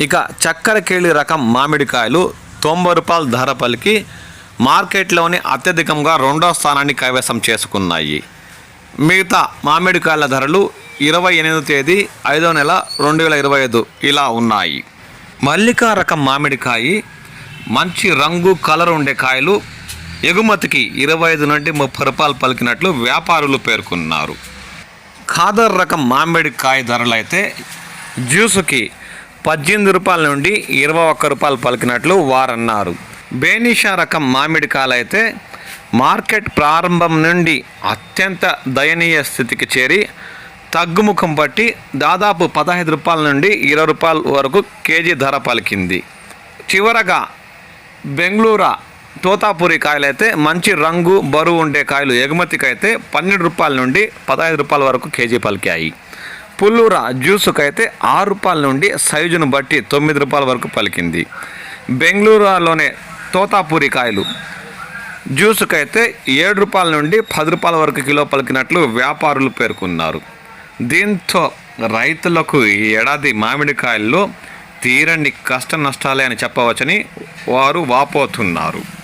ఇక చక్కెర కేళి రకం మామిడికాయలు తొంభై రూపాయల ధర పలికి మార్కెట్లోని అత్యధికంగా రెండో స్థానాన్ని కైవసం చేసుకున్నాయి. మిగతా మామిడికాయల ధరలు ఇరవై ఎనిమిదో తేదీ ఐదో నెల రెండు వేల ఇరవై ఐదు ఇలా ఉన్నాయి. మల్లికా రకం మామిడికాయ మంచి రంగు కలర్ ఉండే కాయలు ఎగుమతికి ఇరవై ఐదు నుండి ముప్పై రూపాయలు పలికినట్లు వ్యాపారులు పేర్కొన్నారు. ఖాదర్ రకం మామిడికాయ ధరలు అయితే జ్యూసుకి పద్దెనిమిది రూపాయల నుండి ఇరవై ఒక్క రూపాయలు పలికినట్లు వారన్నారు. బేనిషా రకం మామిడికాయలైతే అయితే మార్కెట్ ప్రారంభం నుండి అత్యంత దయనీయ స్థితికి చేరి తగ్గుముఖం పట్టి దాదాపు పదహైదు రూపాయల నుండి ఇరవై రూపాయల వరకు కేజీ ధర పలికింది. చివరగా బెంగళూరు తోతాపూరి కాయలైతే మంచి రంగు బరువు ఉండే కాయలు ఎగుమతికి అయితే పన్నెండు రూపాయల నుండి పదహైదు రూపాయల వరకు కేజీ పలికాయి. పుల్లూర జ్యూసుకైతే ఆరు రూపాయల నుండి సైజును బట్టి తొమ్మిది రూపాయల వరకు పలికింది. బెంగళూరులోనే తోతాపూరి కాయలు. జ్యూసుకైతే ఏడు రూపాయల నుండి పది రూపాయల వరకు కిలో పలికినట్లు వ్యాపారులు పేర్కొన్నారు. దీంతో రైతులకు ఈ ఏడాది మామిడికాయల్లో తీరని కష్ట నష్టాలే అని చెప్పవచ్చని వారు వాపోతున్నారు.